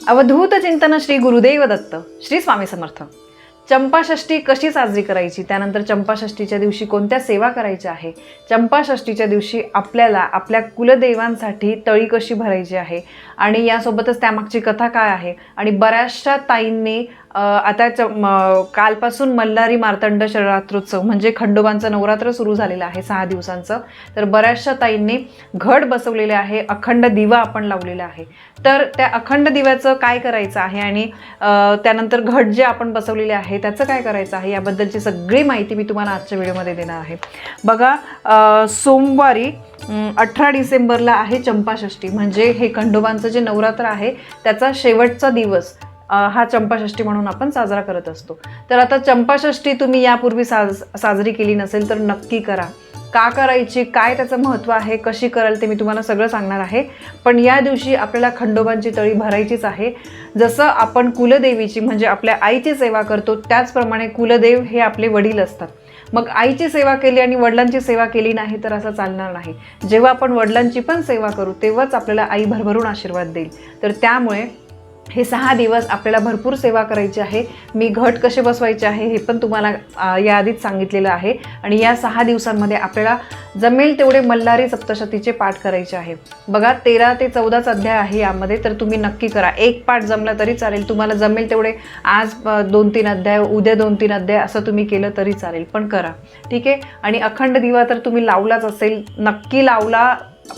अवधूत चिंतन श्री गुरुदेव दत्त श्री स्वामी समर्थ. चंपाषष्ठी कशी साजरी करायची? त्यानंतर चंपाषष्ठीच्या दिवशी कोणत्या सेवा करायच्या आहे? चंपाषष्ठीच्या दिवशी आपल्याला आपल्या कुलदेवांसाठी तळी कशी भरायची आहे? आणि यासोबतच त्यामागची कथा काय आहे? आणि बऱ्याचशा ताईंनी आता च म, कालपासून मल्हारी मार्तंड शररात्रोत्सव म्हणजे खंडोबांचं नवरात्र सुरू झालेलं आहे सहा दिवसांचं. तर बऱ्याचशा ताईंनी घट बसवलेले आहे अखंड दिवा आपण लावलेला आहे. तर त्या अखंड दिव्याचं काय करायचं आहे आणि त्यानंतर घट जे आपण बसवलेले आहे त्याचं काय करायचं आहे याबद्दलची सगळी माहिती मी तुम्हाला आजच्या व्हिडिओमध्ये देणार आहे. बघा सोमवारी अठरा डिसेंबरला आहे चंपाषष्ठी. म्हणजे हे खंडोबांचं जे नवरात्र आहे त्याचा शेवटचा दिवस. हा चंपाषष्ठी म्हणून आपण साजरा करत असतो. तर आता चंपाषष्ठी तुम्ही यापूर्वी साज साजरी केली नसेल तर नक्की करा. का करायची? काय त्याचं महत्त्व आहे? कशी कराल ते मी तुम्हाला सगळं सांगणार आहे. पण या दिवशी आपल्याला खंडोबांची तळी भरायचीच आहे. जसं आपण कुलदेवीची म्हणजे आपल्या आईची सेवा करतो त्याचप्रमाणे कुलदेव हे आपले वडील असतात. मग आईची सेवा केली आणि वडिलांची सेवा केली नाही तर असं चालणार नाही. जेव्हा आपण वडिलांची पण सेवा करू तेव्हाच आपल्याला आई भरभरून आशीर्वाद देईल. तर त्यामुळे हे सहा दिवस आपल्याला भरपूर सेवा करायची आहे. मी घट कसे बसवायचे आहे हे पण तुम्हाला या आधीच सांगितलेलं आहे. आणि या सहा दिवसांमध्ये आपल्याला जमेल तेवढे मल्हारी सप्तशतीचे पाठ करायचे आहे. बघा तेरा ते चौदाच अध्याय आहे यामध्ये तर तुम्ही नक्की करा. एक पाठ जमला तरी चालेल. तुम्हाला जमेल तेवढे आज दोन तीन अध्याय उद्या दोन तीन अध्याय असं तुम्ही केलं तरी चालेल. पण करा. ठीक आहे? आणि अखंड दिवा तर तुम्ही लावलाच असेल. नक्की लावला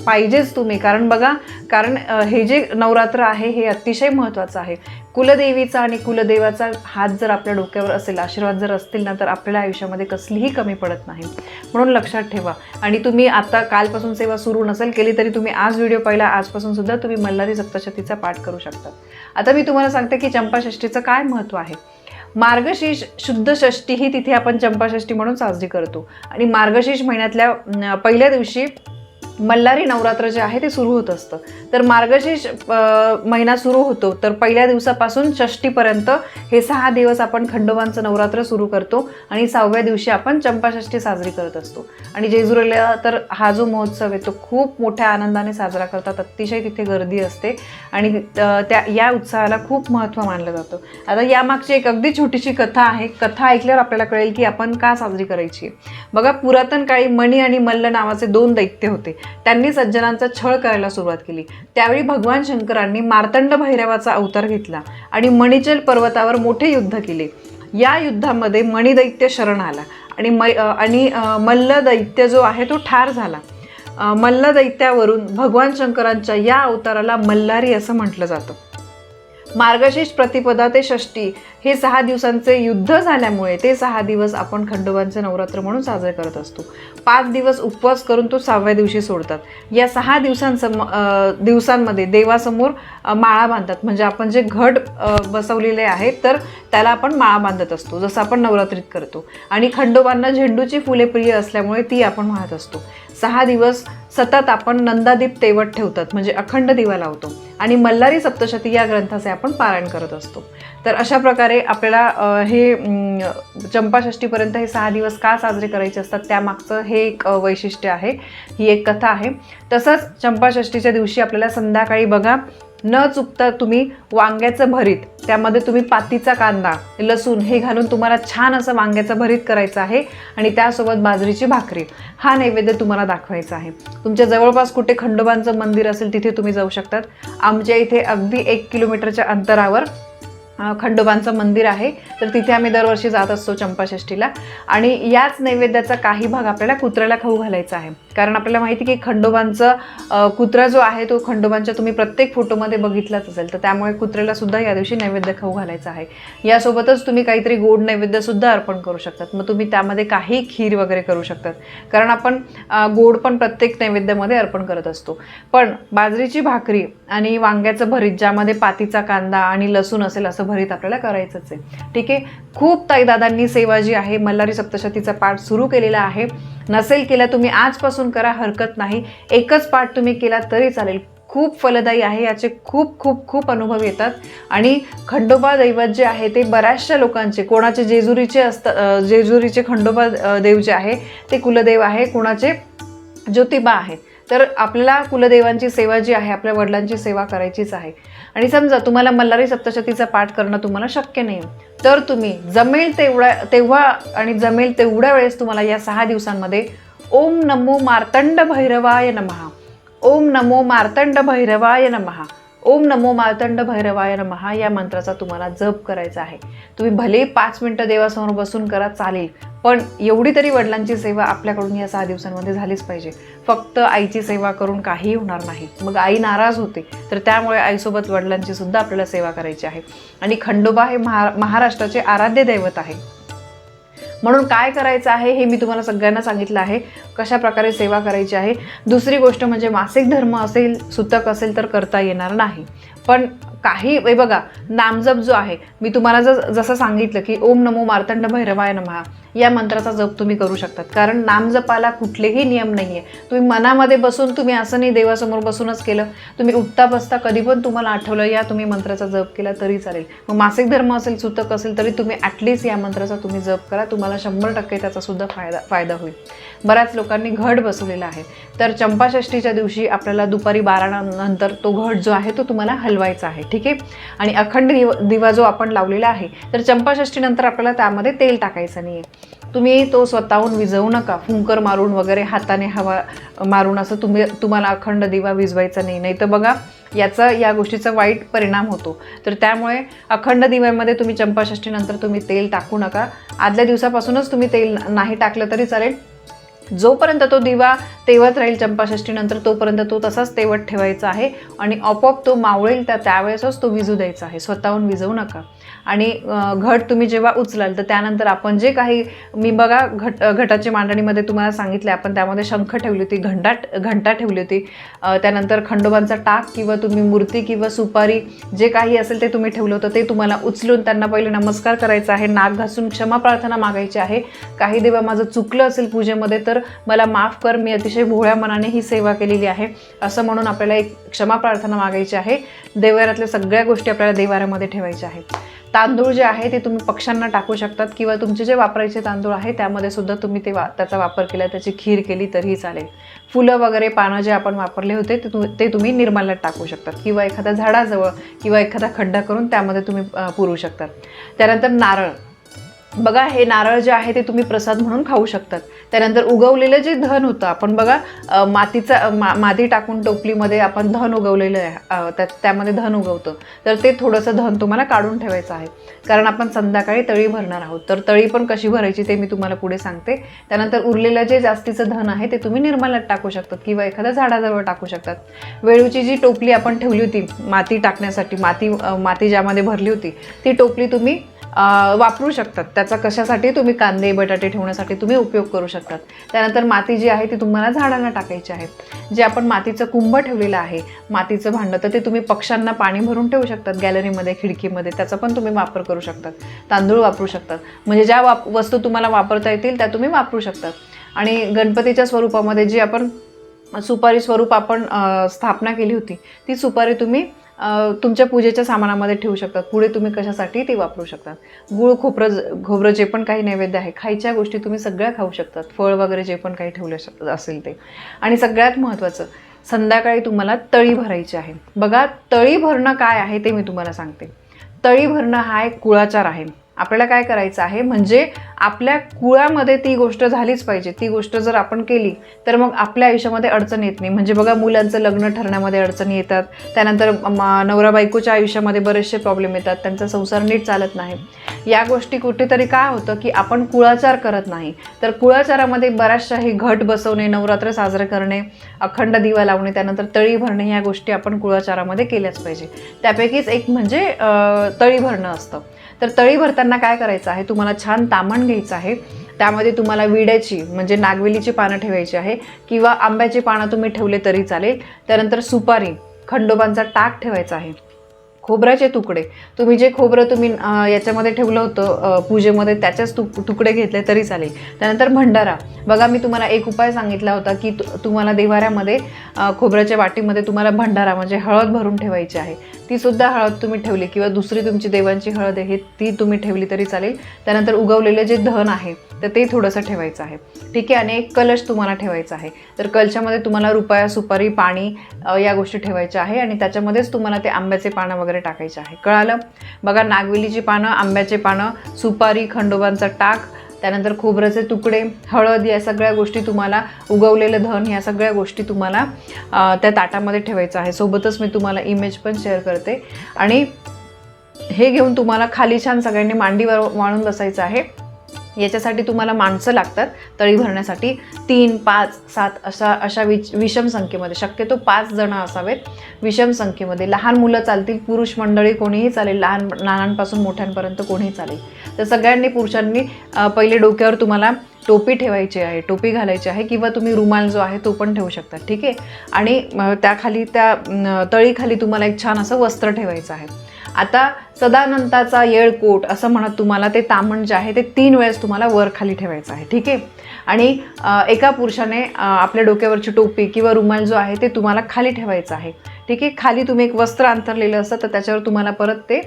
पाहिजेच तुम्ही. कारण बघा कारण हे जे नवरात्र आहे हे अतिशय महत्त्वाचं आहे. कुलदेवीचा आणि कुलदेवाचा हात जर आपल्या डोक्यावर असेल आशीर्वाद जर असतील ना तर आपल्या आयुष्यामध्ये कसलीही कमी पडत नाही. म्हणून लक्षात ठेवा. आणि तुम्ही आता कालपासून सेवा सुरू नसेल केली तरी तुम्ही आज व्हिडिओ पाहिला आजपासून सुद्धा तुम्ही मल्हारी सप्तशतीचा पाठ करू शकता. आता मी तुम्हाला सांगते की चंपाषष्ठीचं काय महत्त्व आहे. मार्गशीर्ष शुद्ध षष्ठी ही तिथे आपण चंपाषष्ठी म्हणून साजरी करतो. आणि मार्गशीर्ष महिन्यातल्या पहिल्या दिवशी मल्हारी नवरात्र जे आहे ते सुरू होत असतं. तर मार्गशीर्ष महिना सुरू होतो. तर पहिल्या दिवसापासून षष्टीपर्यंत हे सहा दिवस आपण खंडोबांचं नवरात्र सुरू करतो आणि सहाव्या दिवशी आपण चंपाषष्ठी साजरी करत असतो. आणि जेजुरीला तर हा जो महोत्सव आहे तो खूप मोठ्या आनंदाने साजरा करतात. अतिशय तिथे गर्दी असते आणि त्या या उत्साहाला खूप महत्त्व मानलं जातं. आता यामागची एक अगदी छोटीशी कथा आहे. कथा ऐकल्यावर आपल्याला कळेल की आपण का साजरी करायची आहे. बघा पुरातन काळी मणी आणि मल्ल नावाचे दोन दैत्य होते. त्यांनी सज्जनांचा छळ करायला सुरुवात केली. त्यावेळी भगवान शंकरांनी मार्तंड भैरवाचा अवतार घेतला आणि मणिचल पर्वतावर मोठे युद्ध केले. या युद्धामध्ये मणिदैत्य शरण आला आणि मै आणि मल्ल दैत्य जो आहे तो ठार झाला. मल्ल दैत्यावरून भगवान शंकरांच्या या अवताराला मल्हारी असं म्हटलं जातं. मार्गशीर्ष प्रतिपदा ते षष्टी हे सहा दिवसांचे युद्ध झाल्यामुळे ते सहा दिवस आपण खंडोबांचे नवरात्र म्हणून साजरे करत असतो. पाच दिवस उपवास करून तो सहाव्या दिवशी सोडतात. या सहा दिवसांसम दिवसांमध्ये देवासमोर माळा बांधतात. म्हणजे आपण जे घट बसवलेले आहेत तर त्याला आपण माळा बांधत असतो जसं आपण नवरात्रीत करतो. आणि खंडोबांना झेंडूची फुले प्रिय असल्यामुळे ती आपण वाहत असतो. सहा दिवस सतत आपण नंदादीप तेवत ठेवतात म्हणजे अखंड दिवा लावतो. आणि मल्हारी सप्तशती या ग्रंथाचे आपण पारायण करत असतो. तर अशा प्रकारे आपल्याला हे चंपाषष्टीपर्यंत हे सहा दिवस का साजरे करायचे असतात त्यामागचं हे एक वैशिष्ट्य आहे. ही एक कथा आहे. तसंच चंपाषष्टीच्या दिवशी आपल्याला संध्याकाळी बघा न चुकता तुम्ही वांग्याचं भरीत त्यामध्ये तुम्ही पातीचा कांदा लसूण हे घालून तुम्हाला छान असं वांग्याचं भरीत करायचं आहे आणि त्यासोबत बाजरीची भाकरी. हा नैवेद्य तुम्हाला दाखवायचा आहे. तुमच्या जवळपास कुठे खंडोबांचं मंदिर असेल तिथे तुम्ही जाऊ शकतात. आमच्या इथे अगदी एक किलोमीटरच्या अंतरावर खंडोबांचं मंदिर आहे. तर तिथे आम्ही दरवर्षी जात असतो चंपाषष्ठीला. आणि याच नैवेद्याचा काही भाग आपल्याला कुत्र्याला खाऊ घालायचा आहे. कारण आपल्याला माहिती की खंडोबांचं कुत्रा जो आहे तो खंडोबांच्या तुम्ही प्रत्येक फोटोमध्ये बघितलाच असेल. तर त्यामुळे कुत्र्याला सुद्धा या दिवशी नैवेद्य खाऊ घालायचा आहे. यासोबतच तुम्ही काहीतरी गोड नैवेद्यसुद्धा अर्पण करू शकतात. मग तुम्ही त्यामध्ये काही खीर वगैरे करू शकतात. कारण आपण गोड पण प्रत्येक नैवेद्यामध्ये अर्पण करत असतो. पण बाजरीची भाकरी आणि वांग्याचं भरीत ज्यामध्ये पातीचा कांदा आणि लसूण असेल असं भरीत आपल्याला करायचंच आहे. ठीक आहे? खूप ताईदादांनी सेवा जी आहे मल्हारी सप्तशतीचा पाठ सुरू केलेला आहे. नसेल केला तुम्ही आजपासून करा हरकत नाही. एकच पाठ तुम्ही केला तरी चालेल. खूप फलदायी आहे याचे खूप खूप खूप अनुभव येतात. आणि खंडोबा दैवत जे आहे ते बऱ्याचशा लोकांचे कोणाचे जेजुरीचे असतात जेजुरीचे खंडोबा देव जे आहे ते कुलदेव आहे कोणाचे ज्योतिबा आहेत तर आपल्याला कुलदेवांची सेवा जी आहे आपल्या वडिलांची सेवा करायचीच आहे. आणि समजा तुम्हाला मल्हारी सप्तशतीचा पाठ करणं तुम्हाला शक्य नाही. तर तुम्ही जमेल तेवढ्या तेव्हा आणि जमेल तेवढ्या वेळेस तुम्हाला या सहा दिवसांमध्ये ओम नमो मार्तंड भैरवाय नमहा ओम नमो मार्तंड भैरवाय नमहा ओम नमो मालतंड भैरवाय नमहा या मंत्राचा तुम्हाला जप करायचा आहे. तुम्ही भले पाच मिनटं देवासमोर बसून करा चालेल. पण एवढी तरी वडिलांची सेवा आपल्याकडून या सहा दिवसांमध्ये झालीच पाहिजे. फक्त आईची सेवा करून काही होणार नाही. मग आई नाराज होते तर त्यामुळे आईसोबत वडिलांची सुद्धा आपल्याला सेवा करायची आहे. आणि खंडोबा हे महा महाराष्ट्राचे आराध्य दैवत आहे. म्हणून काय करायचं आहे हे मी तुम्हाला सगळ्यांना सांगितलं आहे. कशा प्रकारे सेवा करायची आहे? दुसरी गोष्ट म्हणजे मासिक धर्म असेल सुतक असेल तर करता येणार नाही. पण काही हे बघा नामजप जो आहे मी तुम्हाला जर जसं सांगितलं की ओम नमो मार्तंड भैरवाय नमहा या मंत्राचा जप तुम्ही करू शकतात. कारण नामजपाला कुठलेही नियम नाही आहे तुम्ही मनामध्ये बसून तुम्ही असं नाही देवासमोर बसूनच केलं. तुम्ही उठता बसता कधी पण तुम्हाला आठवलं या तुम्ही मंत्राचा जप केला तरी चालेल. मग मासिक धर्म असेल सुतक असेल तरी तुम्ही ॲटलिस्ट या मंत्राचा तुम्ही जप करा. तुम्हाला शंभर टक्के त्याचा सुद्धा फायदा फायदा होईल. बऱ्याच लोकांनी घट बसवलेला आहे. तर चंपाषष्टीच्या दिवशी आपल्याला दुपारी बारा नंतर तो घट जो आहे तो तुम्हाला हलवायचा आहे ठीक आहे? आणि अखंड दिव दिवा जो आपण लावलेला आहे तर चंपाषष्टीनंतर आपल्याला त्यामध्ये तेल टाकायचं नाही आहे तुम्ही तो स्वतःहून विजवू नका. फुंकर मारून वगैरे हाताने हवा मारून असं तुम्ही तुम्हाला अखंड दिवा विजवायचा नाही. नाही तर बघा याचा या गोष्टीचा वाईट परिणाम होतो. तर त्यामुळे अखंड दिव्यामध्ये तुम्ही चंपाषष्टीनंतर तुम्ही तेल टाकू नका. आदल्या दिवसापासूनच तुम्ही तेल नाही टाकलं तरी चालेल. जोपर्यंत तो दिवा तेवत राहील चंपाषष्टीनंतर तोपर्यंत तो तसाच तेवत ठेवायचा आहे. आणि आपोआप तो मावळेल त्या त्यावेळेसच तो विजू द्यायचा आहे. स्वतःहून विजवू नका. आणि घट तुम्ही जेव्हा उचलाल तर त्यानंतर आपण जे काही मी बघा घट घटाची मांडणीमध्ये तुम्हाला सांगितले आपण त्यामध्ये शंख ठेवली होती घंटा घंटा ठेवली होती. त्यानंतर खंडोबांचा टाक किंवा तुम्ही मूर्ती किंवा सुपारी जे काही असेल ते तुम्ही ठेवलं होतं ते तुम्हाला उचलून त्यांना पहिले नमस्कार करायचा आहे. नाक घासून क्षमा प्रार्थना मागायची आहे. काही देवा माझं चुकलं असेल पूजेमध्ये तर मला माफ कर मी अतिशय भोळ्या मनाने ही सेवा केलेली आहे. असं म्हणून आपल्याला एक क्षमा प्रार्थना मागायची आहे. देवाऱ्यातल्या सगळ्या गोष्टी आपल्याला देवाऱ्यामध्ये ठेवायच्या आहेत. तांदूळ जे आहे ते तुम्ही पक्ष्यांना टाकू शकतात किंवा तुमचे जे वापरायचे तांदूळ आहे त्यामध्ये सुद्धा तुम्ही ते वा त्याचा वापर केला त्याची खीर केली तरीही चालेल. फुलं वगैरे पानं जे आपण वापरले होते ते तु ते तुम्ही निर्माल्यात टाकू शकतात. किंवा एखाद्या झाडाजवळ किंवा एखादा खड्डा करून त्यामध्ये तुम्ही पुरू शकतात. त्यानंतर नारळ. बघा हे नारळ जे आहे ते तुम्ही प्रसाद म्हणून खाऊ शकतात. त्यानंतर उगवलेलं जे धन होतं आपण बघा मातीचा मा माती टाकून टोपलीमध्ये आपण धन उगवलेलं आहे त्यात त्यामध्ये धन उगवतं. तर ते थोडंसं धन तुम्हाला काढून ठेवायचं आहे. कारण आपण संध्याकाळी तळी भरणार आहोत. तर तळी पण कशी भरायची ते मी तुम्हाला पुढे सांगते. त्यानंतर उरलेलं जे जास्तीचं धन आहे ते तुम्ही निर्मलात टाकू शकतात किंवा एखाद्या झाडाजवळ टाकू शकतात. वेळूची जी टोपली आपण ठेवली होती माती टाकण्यासाठी माती माती ज्यामध्ये भरली होती ती टोपली तुम्ही वापरू शकतात. त्याचा कशासाठी तुम्ही कांदे बटाटे ठेवण्यासाठी तुम्ही उपयोग करू शकतात. त्यानंतर माती जी आहे ती तुम्हाला झाडांना टाकायची आहे. जे आपण मातीचं कुंभ ठेवलेलं आहे मातीचं भांडं तर ते तुम्ही पक्ष्यांना पाणी भरून ठेवू शकतात. गॅलरीमध्ये खिडकीमध्ये त्याचा पण तुम्ही वापर करू शकतात. तांदूळ वापरू शकतात. म्हणजे ज्या वाप वस्तू तुम्हाला वापरता येतील त्या तुम्ही वापरू शकतात. आणि गणपतीच्या स्वरूपामध्ये जी आपण सुपारी स्वरूप आपण स्थापना केली होती ती सुपारी तुम्ही तुमच्या पूजेच्या सामानामध्ये ठेवू शकतात. पुढे तुम्ही कशासाठी ते वापरू शकतात. गुळ खोबरं ज- खोबरं जे पण काही नैवेद्य आहे खायच्या गोष्टी तुम्ही सगळ्या खाऊ शकतात. फळ वगैरे जे पण काही ठेवले असेल ते. आणि सगळ्यात महत्त्वाचं संध्याकाळी तुम्हाला तळी भरायची आहे. बघा तळी भरणं काय आहे ते मी तुम्हाला सांगते. तळी भरणं हा एक कुळाचार आहे. आपल्याला काय करायचं आहे? म्हणजे आपल्या कुळामध्ये ती गोष्ट झालीच पाहिजे. ती गोष्ट जर आपण केली तर मग आपल्या आयुष्यामध्ये अडचण येत नाही. म्हणजे बघा मुलांचं लग्न ठरण्यामध्ये अडचणी येतात. त्यानंतर नवरा बायकोच्या आयुष्यामध्ये बरेचसे प्रॉब्लेम येतात. त्यांचा संसार नीट चालत नाही. या गोष्टी कुठेतरी काय होतं की आपण कुळाचार करत नाही? तर कुळाचारामध्ये बऱ्याचशाही घट बसवणे नवरात्र साजरे करणे अखंड दिवा लावणे त्यानंतर तळी भरणे या गोष्टी आपण कुळाचारामध्ये केल्याच पाहिजे. त्यापैकीच एक म्हणजे तळी भरणं असतं. तर तळी भरताना काय करायचं आहे? तुम्हाला छान तामण घ्यायचं आहे. त्यामध्ये तुम्हाला विड्याची म्हणजे नागवेलीची पानं ठेवायची आहे किंवा आंब्याची पानं तुम्ही ठेवले तरी चालेल. त्यानंतर सुपारी खंडोबांचा टाक ठेवायचा आहे. खोबऱ्याचे तुकडे. तुम्ही जे खोबरं तुम्ही याच्यामध्ये ठेवलं होतं पूजेमध्ये त्याचेच तुक तुकडे घेतले तरी चालेल. त्यानंतर भंडारा. बघा मी तुम्हाला एक उपाय सांगितला होता की तु- तुम्हाला देवाऱ्यामध्ये खोबऱ्याच्या वाटीमध्ये तुम्हाला भंडारा म्हणजे हळद भरून ठेवायची आहे. ती सुद्धा हळद तुम्ही ठेवली किंवा दुसरी तुमची देवांची हळद आहे ती तुम्ही ठेवली तरी चालेल. त्यानंतर उगवलेले जे धन आहे तर ते थोडंसं ठेवायचं आहे. ठीक आहे आणि एक कलश तुम्हाला ठेवायचा आहे. तर कलशामध्ये तुम्हाला रुपया सुपारी पाणी या गोष्टी ठेवायच्या आहे आणि त्याच्यामध्येच तुम्हाला ते आंब्याचे पानं वगैरे टाकायचे आहे. कळालं? बघा नागवेलीची पानं आंब्याचे पानं सुपारी खंडोबांचा टाक त्यानंतर खोबऱ्याचे तुकडे हळद या सगळ्या गोष्टी तुम्हाला उगवलेलं धन या सगळ्या गोष्टी तुम्हाला त्या ताटामध्ये ठेवायचं आहे. सोबतच मी तुम्हाला इमेज पण शेअर करते. आणि हे घेऊन तुम्हाला खाली छान सगळ्यांनी मांडीवर वाळून बसायचं आहे. याच्यासाठी तुम्हाला माणसं लागतात तळी भरण्यासाठी. तीन पाच सात अशा अशा विच विषम संख्येमध्ये. शक्यतो पाच जण असावेत विषम संख्येमध्ये. लहान मुलं चालतील पुरुष मंडळी कोणीही चालेल लहान लहानांपासून मोठ्यांपर्यंत कोणीही चालेल. तर सगळ्यांनी पुरुषांनी पहिले डोक्यावर तुम्हाला टोपी ठेवायची आहे टोपी घालायची आहे किंवा तुम्ही रुमाल जो आहे तो पण ठेवू शकता ठीक आहे? आणि त्याखाली त्या तळीखाली तुम्हाला एक छान असं वस्त्र ठेवायचं आहे. आता सदानंताचा येळकोट असं म्हणत तुम्हाला ते तामण जे आहे ते तीन वेळेस तुम्हाला वर खाली ठेवायचं आहे ठीक आहे? आणि एका पुरुषाने आपल्या डोक्यावरची टोपी किंवा रुमाल जो आहे ते तुम्हाला खाली ठेवायचं आहे ठीक आहे? खाली तुम्ही एक वस्त्र अंतरलेलं असतं तर त्याच्यावर तुम्हाला परत ते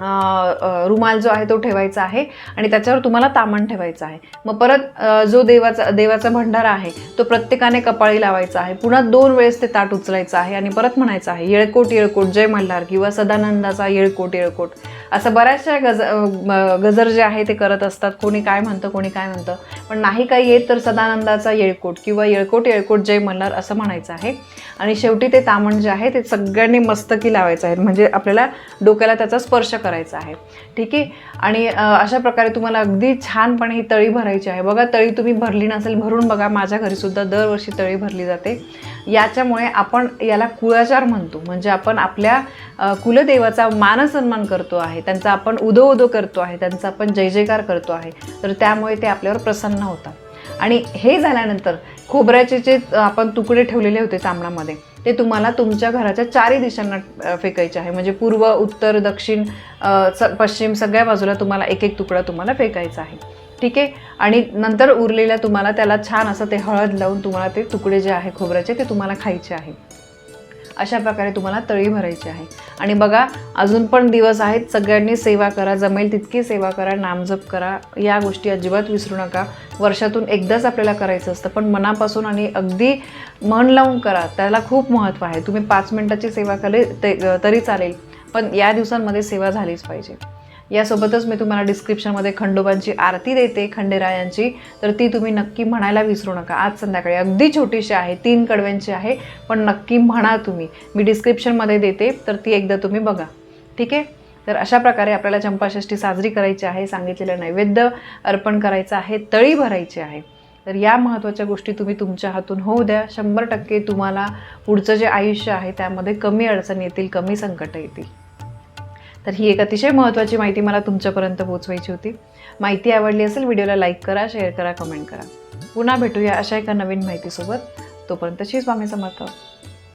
रुमाल जो आहे तो ठेवायचा आहे आणि त्याच्यावर तुम्हाला तामण ठेवायचं आहे. मग परत जो देवाचा देवाचा भंडारा आहे तो प्रत्येकाने कपाळी लावायचा आहे. पुन्हा दोन वेळेस ते ताट उचलायचं आहे आणि परत म्हणायचं आहे येळकोट येळकोट जय मल्हार किंवा सदानंदाचा येळकोट येळकोट. असं बऱ्याचशा गज गजर जे आहे ते करत असतात. कोणी काय म्हणतं कोणी काय म्हणतं. पण नाही काही येत तर सदानंदाचा येळकोट किंवा येळकोट येळकोट जय मल्हार असं म्हणायचं आहे. आणि शेवटी ते तामण जे आहे ते सगळ्यांनी मस्तकी लावायचं आहे. म्हणजे आपल्याला डोक्याला त्याचा स्पर्श करायचा आहे. ठीक आहे? आणि अशा प्रकारे तुम्हाला अगदी छानपणे ही तळी भरायची आहे. बघा तळी तुम्ही भरली नसेल भरून बघा माझ्या घरीसुद्धा दरवर्षी तळी भरली जाते. याच्यामुळे आपण याला कुळाचार म्हणतो. म्हणजे आपण आपल्या कुलदेवाचा मानसन्मान करतो आहे. त्यांचा आपण उदो उदो करतो आहे. त्यांचा आपण जय जयकार करतो आहे. तर त्यामुळे ते आपल्यावर प्रसन्न होतात आणि हे झाल्यानंतर खोबऱ्याचे जे आपण तुकडे ठेवलेले होते तांबणामध्ये ते तुम्हाला तुमच्या घराच्या चारही दिशांना फेकायचे आहे. म्हणजे पूर्व उत्तर दक्षिण स पश्चिम सगळ्या बाजूला तुम्हाला एक एक तुकडा तुम्हाला फेकायचा आहे. ठीक आहे? आणि नंतर उरलेल्या तुम्हाला त्याला छान असं ते हळद लावून तुम्हाला ते तुकडे जे आहे खोबऱ्याचे ते तुम्हाला खायचे आहे. अशा प्रकारे तुम्हाला तळी भरायची आहे. आणि बघा अजून पण दिवस आहेत. सगळ्यांनी सेवा करा जमेल तितकी सेवा करा नामजप करा. या गोष्टी अजिबात विसरू नका. वर्षातून एकदाच आपल्याला करायचं असतं पण मनापासून आणि अगदी मन लावून करा. त्याला खूप महत्त्व आहे. तुम्ही पाच मिनटाची सेवा केली ते तरी चालेल. पण या दिवसांमध्ये सेवा झालीच पाहिजे. यासोबतच मी तुम्हाला डिस्क्रिप्शनमध्ये खंडोबांची आरती देते खंडेरायांची. तर ती तुम्ही नक्की म्हणायला विसरू नका. आज संध्याकाळी अगदी छोटीशी आहे तीन कडव्यांची आहे पण नक्की म्हणा तुम्ही. मी डिस्क्रिप्शनमध्ये देते तर ती एकदा तुम्ही बघा. ठीक आहे? तर अशा प्रकारे आपल्याला चंपाषष्ठी साजरी करायची आहे सांगितलेलं नैवेद्य अर्पण करायचं आहे तळी भरायची आहे. तर या महत्त्वाच्या गोष्टी तुम्ही तुमच्या हातून होऊ द्या. शंभर टक्के तुम्हाला पुढचं जे आयुष्य आहे त्यामध्ये कमी अडचणी येतील कमी संकटं येतील. तर ही एक अतिशय महत्त्वाची माहिती मला तुमच्यापर्यंत पोहोचवायची होती. माहिती आवडली असेल व्हिडिओला लाईक करा शेअर करा कमेंट करा. पुन्हा भेटूया अशा एका नवीन माहितीसोबत. तोपर्यंत श्री स्वामी समर्थ.